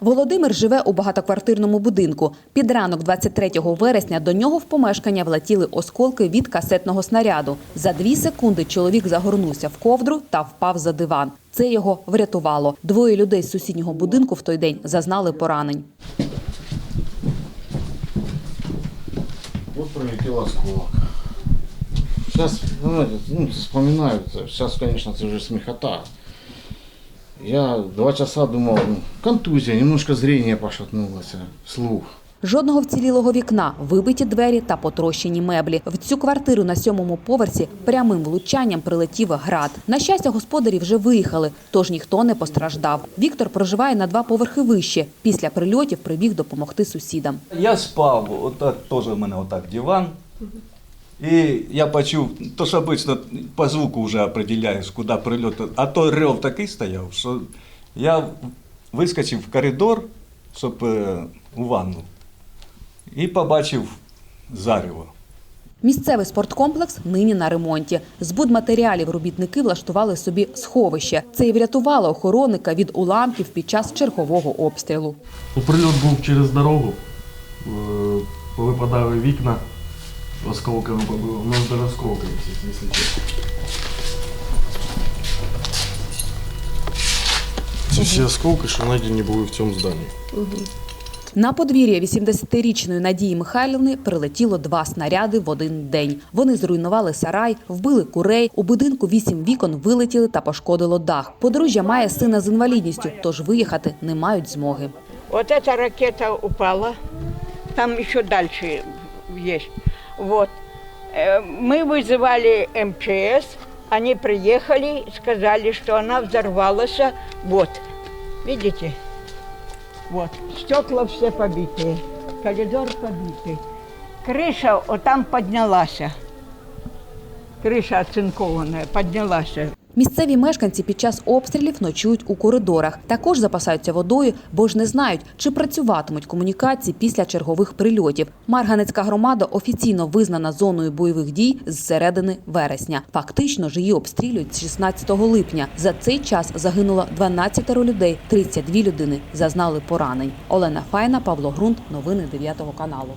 Володимир живе у багатоквартирному будинку. Під ранок 23 вересня до нього в помешкання влетіли осколки від касетного снаряду. За дві секунди чоловік загорнувся в ковдру та впав за диван. Це його врятувало. Двоє людей з сусіднього будинку в той день зазнали поранень. Вот пролетел осколок. Сейчас, знаете, ну, вспоминаю, сейчас, конечно, это уже смехота. Я два часа думал, ну, контузия, немножко зрение пошатнулось, слух. Жодного вцілілого вікна, вибиті двері та потрощені меблі. В цю квартиру на сьомому поверсі прямим влучанням прилетів град. На щастя, господарі вже виїхали, тож ніхто не постраждав. Віктор проживає на два поверхи вище. Після прильотів прибіг допомогти сусідам. Я спав, отак теж в мене отак диван. І я почув, то ж обично по звуку вже определяєш, куди прильот. А то рев такий стояв, що я вискочив в коридор, щоб е, у ванну, і побачив зарево. Місцевий спорткомплекс нині на ремонті. З будматеріалів робітники влаштували собі сховище. Це і врятувало охоронника від уламків під час чергового обстрілу. Ну, Прильот був через дорогу, е, повипадали вікна, осколками побило. У нас даже осколки, якщо чесно. Це всі осколки, що знайдені були в цьому зданні. На подвір'я 80-річної Надії Михайлівни прилетіло два снаряди в один день. Вони зруйнували сарай, вбили курей. У будинку вісім вікон вилетіли та пошкодило дах. Подружжя має сина з інвалідністю, тож виїхати не мають змоги. Вот эта ракета упала, там еще дальше есть. Вот. Э, Мы вызывали МЧС, они приехали, сказали, что она взорвалась. Вот, видите? Вот, стекла все побитые, коридор побитый. Крыша вот там поднялась. Крыша оцинкованная поднялась. Місцеві мешканці під час обстрілів ночують у коридорах. Також запасаються водою, бо ж не знають, чи працюватимуть комунікації після чергових прильотів. Марганецька громада офіційно визнана зоною бойових дій з середини вересня. Фактично ж її обстрілюють з 16 липня. За цей час загинуло 12 людей, 32 людини зазнали поранень. Олена Файна, Павло Грунт. Новини 9 каналу.